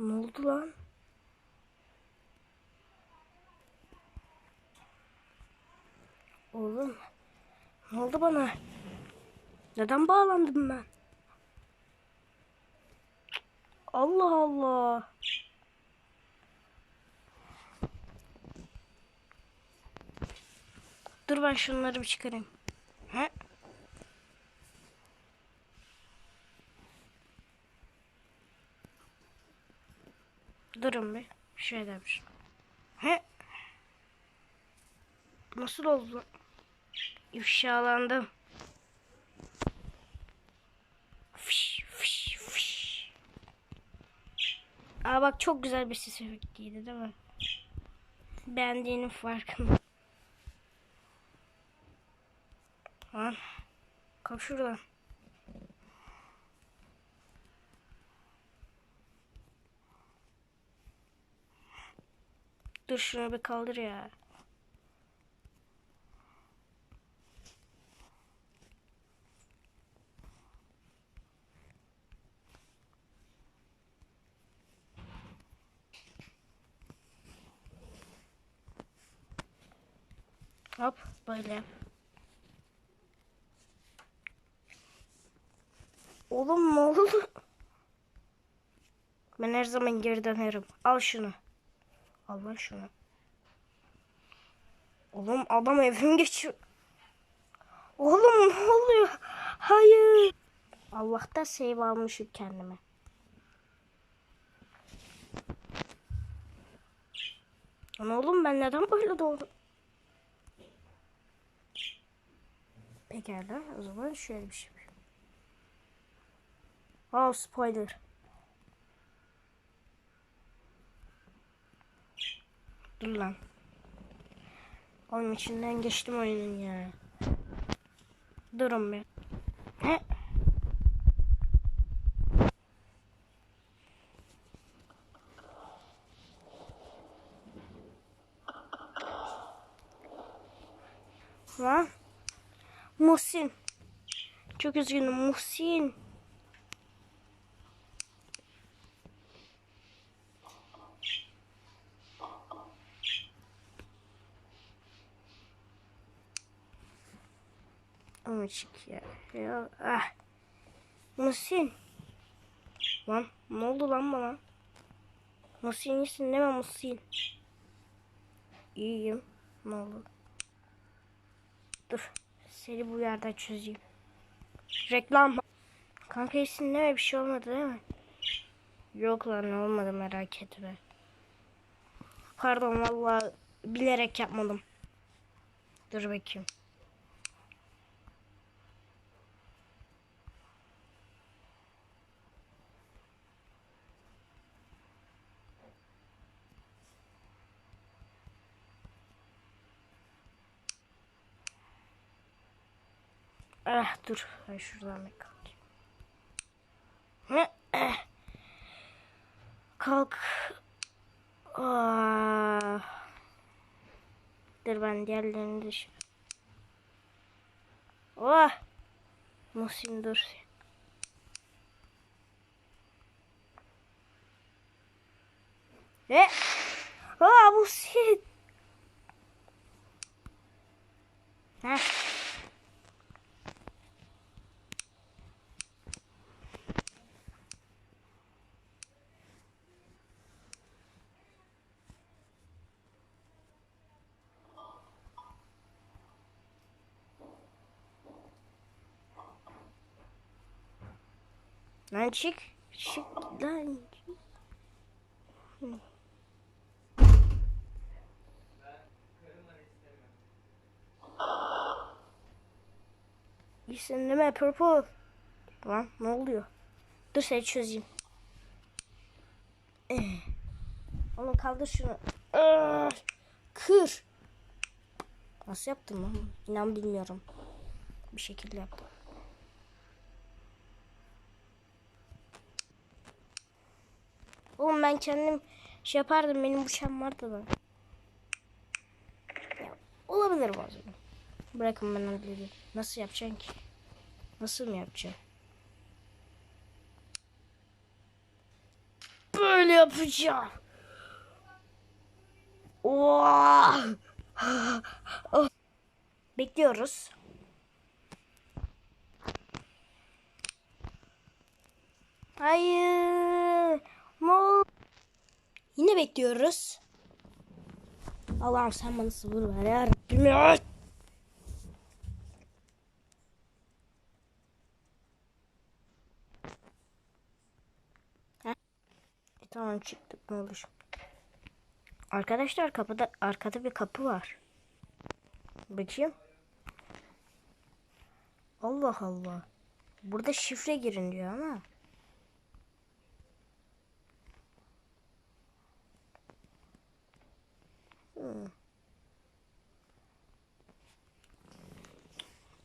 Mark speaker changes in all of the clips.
Speaker 1: Ne oldu lan? Oğlum. Ne oldu bana? Neden bağlandım ben? Allah Allah. Dur ben şunları bir çıkarayım. He? Durun bir. Şöyle bir. He? Nasıl oldu? İfşalandım. Fış, fış, fış. Aa bak çok güzel bir ses efektiydi değil mi? Beğendiğinin farkında. Lan. Kalk şuradan. Dur şunu bir kaldır ya. Hop böyle. Oğlum ne oldu? Ben her zaman geri dönerim. Al şunu. Al lan şunu. Oğlum adam evim geçiyor. Oğlum ne oluyor? Hayır. Allah'ta save almışım kendime. Lan oğlum ben neden böyle doğdum? Pekala o zaman şöyle bir şey yapayım. Oh Dur lan. Onun içinden geçtim oyunun ya. Durun bir. He? Lan. Muhsin. Çok üzgünüm Muhsin. Ama çık ya. ya. Ah. Muhsin. Lan ne oldu lan bana? Muhsin iyisin değil mi Muhsin? İyiyim. Ne oldu? Dur. Seni bu yerden çözeyim. Reklam. Kanka iyisin değil mi? Bir şey olmadı değil mi? Yok lan olmadı merak etme. Pardon vallahi bilerek yapmadım. Dur bakayım. Ah dur ben şuradan bir kalkayım. Kalk. Ah. Dur ben diğerlerini şu. Oh. Muhsin dur. Ne? Aa Muhsin. Heh. Lan çık. Çık lan. İyisin değil mi Purple? Lan ne oluyor? Dur seni çözeyim. Eh. Oğlum kaldır şunu. Ah. Kır. Nasıl yaptım lan? İnan bilmiyorum. Bir şekilde yaptım. Oğlum ben kendim şey yapardım. Benim bıçağım vardı da. Ya, olabilir bazen. Bırakın ben halledeyim. Nasıl yapacaksın ki? Nasıl mı yapacaksın? böyle yapacağım. Oh. Bekliyoruz. Hayır. Yine bekliyoruz. Allah'ım sen bana sabır ver ya Rabbim ya. E, tamam çıktık ne olur. Arkadaşlar kapıda arkada bir kapı var. Bakayım. Allah Allah. Burada şifre girin diyor ama.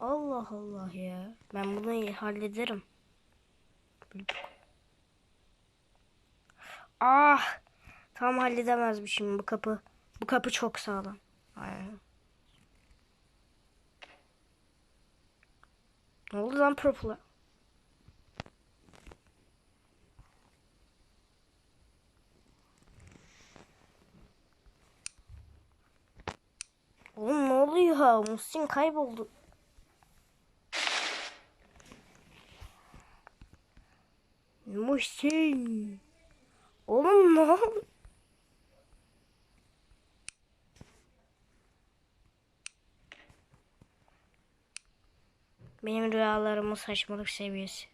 Speaker 1: Allah Allah ya. Ben bunu hallederim. Ah! Tam halledemezmişim bu kapı. Bu kapı çok sağlam. Aynen. Ne oldu lan purple'a? Oğlum ne oluyor? Muhsin kayboldu. Muhsin. Oğlum ne oldu? Benim rüyalarımın saçmalık seviyesi.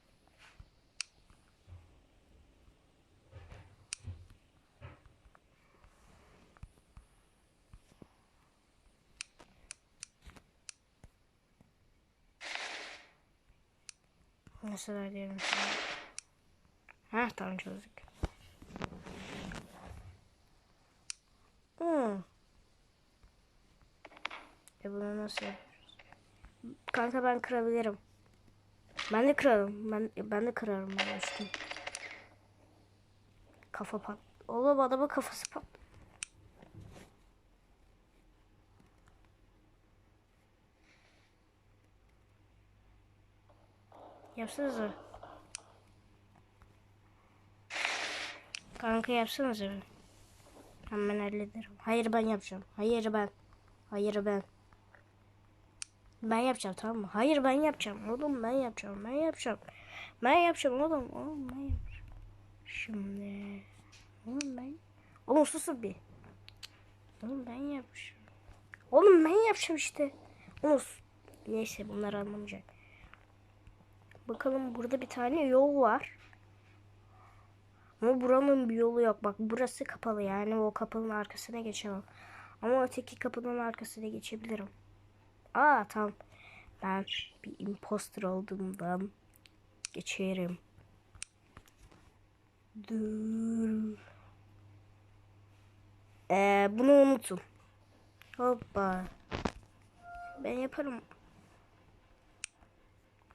Speaker 1: Mesela diyelim. Ha tamam çözdük. Hmm. E bunu nasıl yapıyoruz? Kanka ben kırabilirim. Ben de kırarım. Ben ben de kırarım ben üstüm. Kafa pat. Oğlum adamın kafası pat. Yapsanıza. Kanka yapsanıza bir. Hemen hallederim. Hayır ben yapacağım. Hayır ben. Hayır ben. Ben yapacağım tamam mı? Hayır ben yapacağım. Oğlum ben yapacağım. Ben yapacağım. Ben yapacağım oğlum. Oğlum ben yapacağım. Şimdi. Oğlum ben. Oğlum susun bir. Oğlum ben yapacağım. Oğlum ben yapacağım işte. Oğlum. Neyse bunlar anlamayacak. Bakalım burada bir tane yol var. Ama buranın bir yolu yok. Bak burası kapalı yani o kapının arkasına geçemem. Ama öteki kapının arkasına geçebilirim. Aa tamam. Ben bir imposter olduğumdan geçerim. Dur. Ee, bunu unutun. Hoppa. Ben yaparım.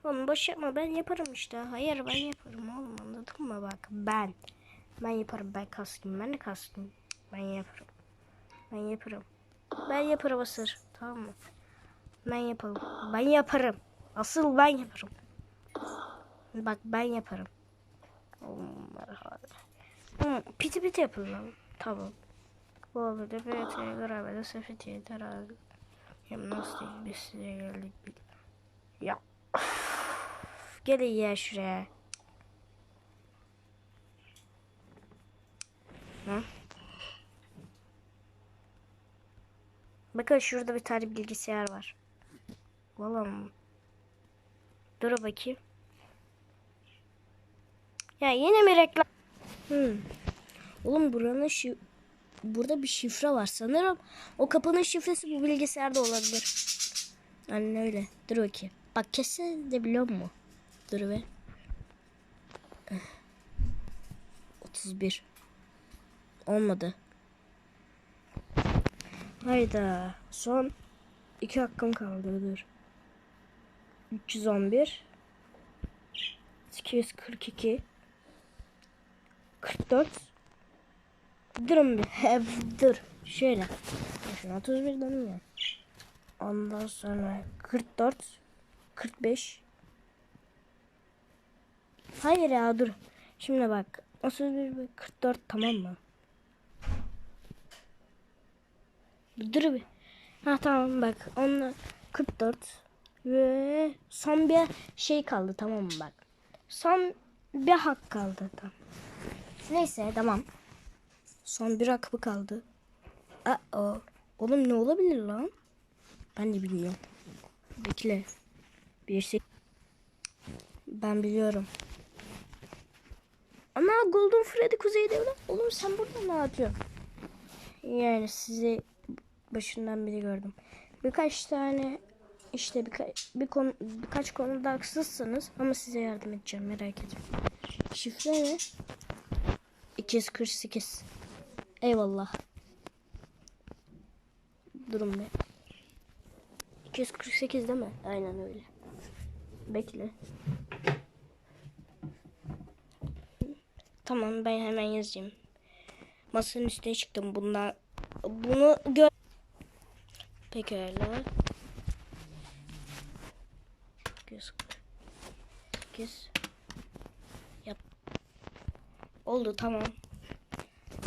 Speaker 1: Oğlum boş yapma ben yaparım işte. Hayır ben yaparım oğlum anladın mı bak ben. Ben yaparım ben kastım ben de kastım. Ben yaparım. Ben yaparım. Ben yaparım asır. Tamam mı? Ben yaparım. Ben yaparım. Asıl ben yaparım. Bak ben yaparım. Oğlum merhaba. Piti piti yapın lan. Tamam. Bu arada BT'ye beraber de Sefeti'ye herhalde. Hem nasıl biz size geldik. Ya. Gelin ya şuraya. Hı? Bakın şurada bir tane bilgisayar var. Vallahi mı? Dur bakayım. Ya yine mi reklam? Hmm. Oğlum buranın şi burada bir şifre var sanırım. O kapının şifresi bu bilgisayarda olabilir. Aynen öyle. Dur bakayım. Bak kesin de biliyor mu? Dur be. 31. Olmadı. Hayda. Son iki hakkım kaldı. Dur. 311 242 44 Durun bir. Dur. Şöyle. Şunu 31 dedim ya. Ondan sonra 44 45 Hayır ya dur. Şimdi bak 31 ve 44 tamam mı? Dur bir. Ha tamam bak. Onlar 44 ve son bir şey kaldı tamam mı bak. Son bir hak kaldı tamam. Neyse tamam. Son bir hakkı kaldı. Aa, oğlum ne olabilir lan? Ben de bilmiyorum. Bekle. Bir şey. Ben biliyorum. Ana Golden Freddy kuzeyde lan. Oğlum sen burada ne yapıyorsun? Yani sizi başından beri gördüm. Birkaç tane işte birkaç bir konu birkaç konuda haksızsınız ama size yardım edeceğim merak etmeyin. Şifre ne? 248. Eyvallah. Durun be. 248 değil mi? Aynen öyle. Bekle. Tamam ben hemen yazayım. Masanın üstüne çıktım. Bundan bunu gör. Pekala. Göz. Göz. Yap. Oldu tamam.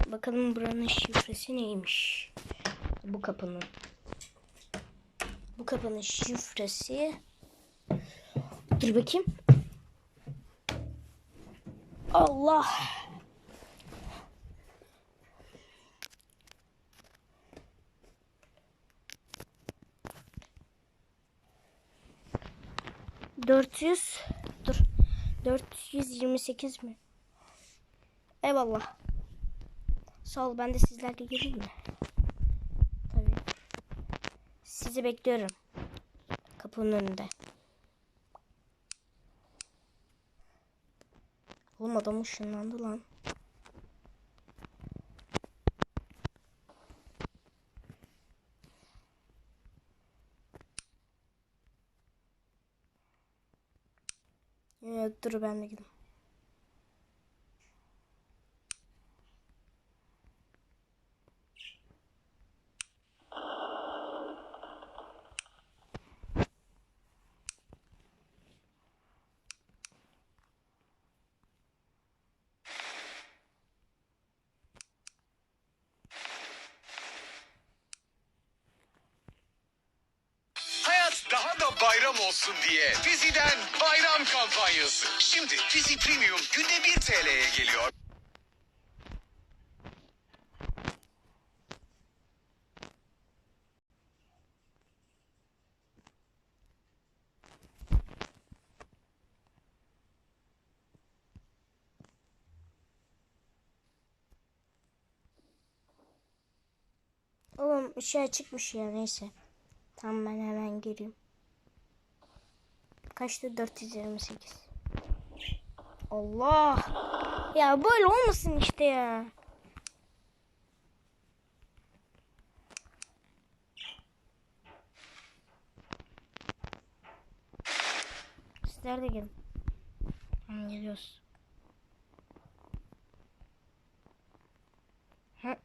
Speaker 1: Bakalım buranın şifresi neymiş? Bu kapının. Bu kapının şifresi. Dur bakayım. Allah. Dört yüz dur dört yüz yirmi sekiz mi? Eyvallah. Sağ ol ben de sizlerle geleyim mi? Tabii. Sizi bekliyorum. Kapının önünde. Oğlum adam ışınlandı lan. Evet, dur ben de gideyim.
Speaker 2: Bayram olsun diye Fizi'den bayram kampanyası. Şimdi Fizi Premium günde 1 TL'ye geliyor.
Speaker 1: Oğlum şey çıkmış ya neyse. Tamam ben hemen gireyim. Kaçtı 428. Allah. Ya böyle olmasın işte ya. Sizler de gelin. Tamam geliyoruz. Hı.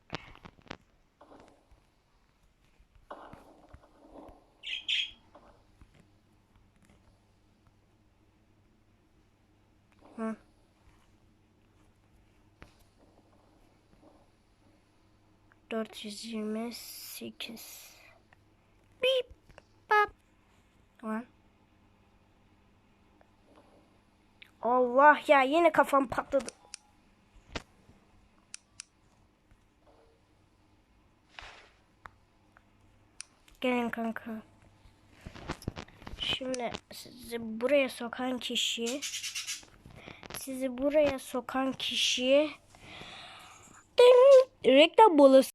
Speaker 1: Dört yüz yirmi sekiz. Bip bap. Lan. Allah ya yine kafam patladı. Gelin kanka. Şimdi sizi buraya sokan kişi sizi buraya sokan kişi reklam molası